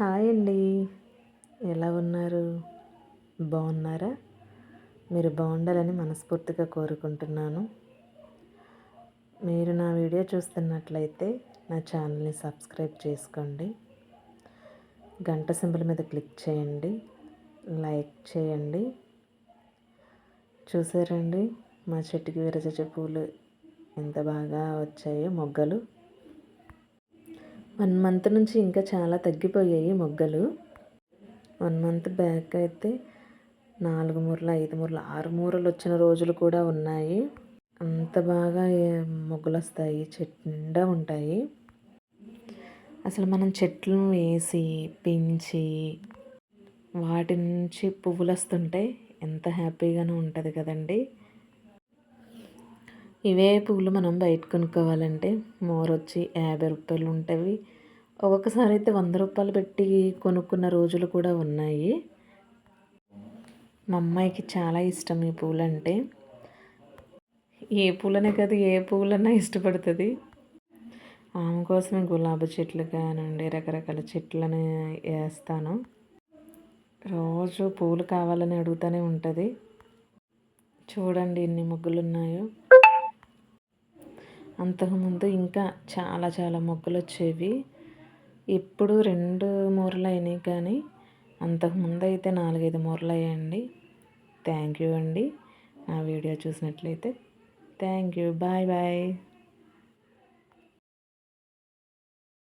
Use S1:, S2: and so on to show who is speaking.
S1: Hi అండి. ఎలా ఉన్నారు? బాగున్నారా? మీరు బాగుండాలని మనస్ఫూర్తిగా కోరుకుంటున్నాను. మీరు నా వీడియో చూస్తున్నట్లయితే నా ఛానల్ని సబ్స్క్రైబ్ చేసుకోండి. గంట సింబల్ మీద క్లిక్ చేయండి. లైక్ చేయండి. చూసారండి? మా చెట్టుకి విరజ పూలు ఎంత బాగా వచ్చాయో మొగ్గలు. వన్ మంత్ నుంచి ఇంకా చాలా తగ్గిపోయాయి మొగ్గలు. వన్ మంత్ బ్యాక్ అయితే నాలుగు మూరలు ఐదు మూరలు ఆరు మూరలు వచ్చిన రోజులు కూడా ఉన్నాయి. అంత బాగా మొగ్గలు వస్తాయి చెట్టు ఉంటాయి. అసలు మనం చెట్లు వేసి పెంచి వాటి నుంచి పువ్వులు వస్తుంటే ఎంత హ్యాపీగానూ ఉంటుంది కదండి. ఇవే పువ్వులు మనం బయట కొనుక్కోవాలంటే మోర్ వచ్చి యాభై రూపాయలు ఉంటాయి ఒక్కొక్కసారి అయితే వంద రూపాయలు పెట్టి కొనుక్కున్న రోజులు కూడా ఉన్నాయి. మా అమ్మాయికి చాలా ఇష్టం ఈ పూలంటే. ఏ పూలనే కాదు ఏ పూలన్నా ఇష్టపడుతుంది. ఆమె కోసమే గులాబీ చెట్లు కానివ్వండి రకరకాల చెట్లను వేస్తాను. రోజు పూలు కావాలని అడుగుతూనే ఉంటుంది. చూడండి ఎన్ని మొగ్గులు ఉన్నాయో అంతకుముందు ఇంకా చాలా చాలా మొగ్గలు వచ్చేవి ఇప్పుడు రెండు మూరలు అయినాయి కానీ అంతకుముందు అయితే నాలుగైదు మూరలు అయ్యాయండి. థ్యాంక్ యూ అండి. నా వీడియో చూసినట్లయితే థ్యాంక్ యూ. Bye bye.